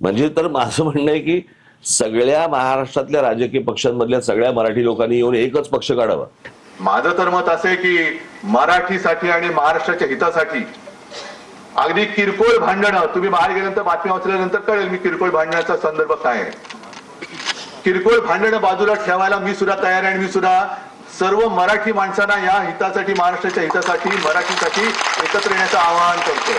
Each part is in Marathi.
म्हणजे तर माझं म्हणणं आहे की सगळ्या महाराष्ट्रातल्या राजकीय पक्षांमधल्या सगळ्या मराठी लोकांनी येऊन एकच पक्ष काढावा. माझं तर मत असं आहे की मराठीसाठी आणि महाराष्ट्राच्या हितासाठी अगदी किरकोळ भांडणं तुम्ही बाहेर गेल्यानंतर बातम्या वाचल्यानंतर कळेल मी किरकोळ भांडणाचा संदर्भ काय आहे. किरकोळ भांडणं बाजूला ठेवायला मी सुद्धा तयार आहे आणि मी सुद्धा सर्व मराठी माणसांना या हितासाठी महाराष्ट्राच्या हितासाठी मराठीसाठी एकत्र येण्याचं आवाहन करतोय.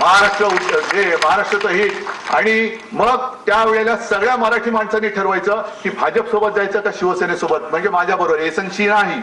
महाराष्ट्र उद्ध- हे महाराष्ट्राचं हित. आणि मग त्यावेळेला सगळ्या मराठी माणसांनी ठरवायचं की भाजप सोबत जायचं का शिवसेनेसोबत? म्हणजे माझ्या बरोबर एसनशी नाही.